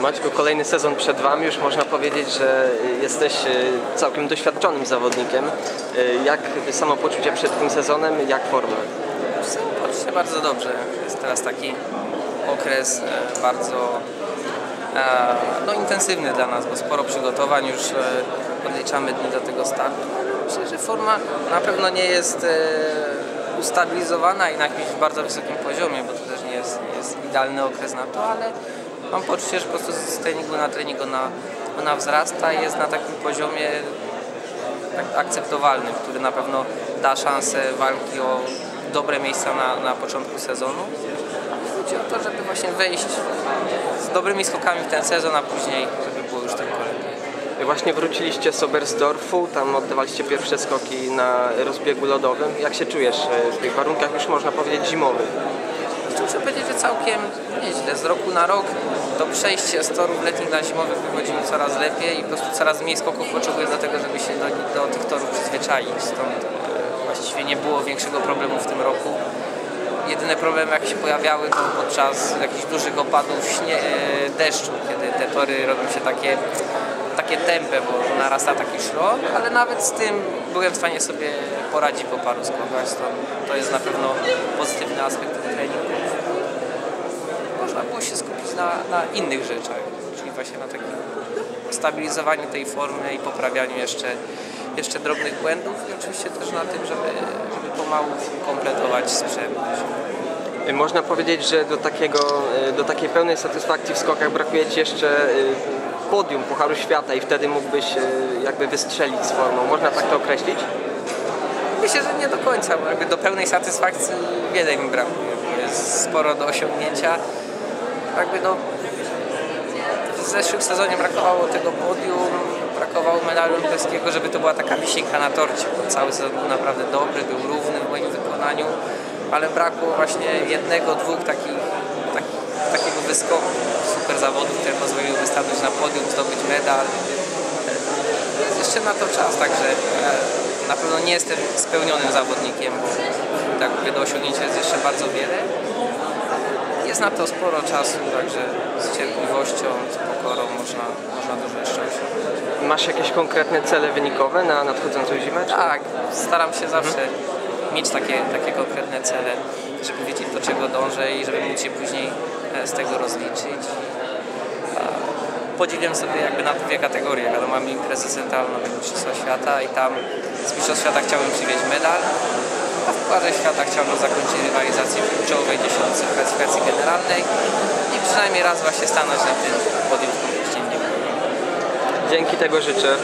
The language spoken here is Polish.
Maćku, kolejny sezon przed Wami, już można powiedzieć, że jesteś e, całkiem doświadczonym zawodnikiem. E, Jak samopoczucie przed tym sezonem, jak forma? Się bardzo dobrze. Jest teraz taki okres e, bardzo e, no, intensywny dla nas, bo sporo przygotowań, już e, odliczamy dni do tego startu. Myślę, że forma na pewno nie jest e, ustabilizowana i na jakimś bardzo wysokim poziomie, bo to też nie jest, nie jest idealny okres na to, ale mam poczucie, że po prostu z treningu na trening ona, ona wzrasta i jest na takim poziomie tak akceptowalnym, który na pewno da szansę walki o dobre miejsca na, na początku sezonu. Chodzi o to, żeby właśnie wejść z dobrymi skokami w ten sezon, a później żeby było już tylko lepiej. Właśnie wróciliście z Oberstdorfu, tam oddawaliście pierwsze skoki na rozbiegu lodowym. Jak się czujesz e, w tych warunkach już można powiedzieć zimowych? Muszę powiedzieć, że całkiem nieźle. Z roku na rok to przejście z torów letnich na zimowych wychodzi mi coraz lepiej i po prostu coraz mniej skoków potrzebuję do tego, żeby się do, do tych torów przyzwyczaić. Stąd e, właściwie nie było większego problemu w tym roku. Jedyne problemy jakie się pojawiały to podczas jakichś dużych opadów śnie, e, deszczu, kiedy te tory robią się takie, takie tępe, bo narasta taki szrot, ale nawet z tym byłem w stanie sobie poradzić po paru skokach. Stąd to jest na pewno pozytywny aspekt tych treningów można było się skupić na, na innych rzeczach, czyli właśnie na takim stabilizowaniu tej formy i poprawianiu jeszcze, jeszcze drobnych błędów i oczywiście też na tym, żeby, żeby pomału kompletować sprzęt. E, Można powiedzieć, że do, takiego, e, do takiej pełnej satysfakcji w skokach brakuje Ci jeszcze e, podium Pucharu Świata i wtedy mógłbyś jakby wystrzelić z formą. Można tak to określić? Myślę, że nie do końca, bo jakby do pełnej satysfakcji wiele mi brakuje, jest sporo do osiągnięcia. Jakby no, w zeszłym sezonie brakowało tego podium, brakowało medalu olimpijskiego, żeby to była taka wisienka na torcie, bo cały sezon był naprawdę dobry, był równy w moim wykonaniu, ale brakło właśnie jednego, dwóch takich, takich, takiego wyskoku, super zawodów, które pozwoliłyby stanąć na podium, zdobyć medal. Jest jeszcze na to czas, także na pewno nie jestem spełnionym zawodnikiem, bo tak do osiągnięcia jest jeszcze bardzo wiele. Jest na to sporo czasu, także z cierpliwością, z pokorą można, można dużo jeszcze osiągnąć. Masz jakieś konkretne cele wynikowe na nadchodzącą zimę? czy- Tak, staram się zawsze mieć takie, takie konkretne cele, żeby wiedzieć do czego dążę i żeby móc się później e, z tego rozliczyć. A Podzieliłem sobie jakby na dwie kategorie. Wiadomo, mamy imprezę centralną Mistrzostwa Świata i tam z Mistrzostw Świata chciałbym przywieźć medal, a w Pucharze Świata chciałbym zakończyć rywalizację w czołowej dziesiątce w klasyfikacji generalnej i przynajmniej raz właśnie stanąć na tym podium w. Dzięki tego życzę.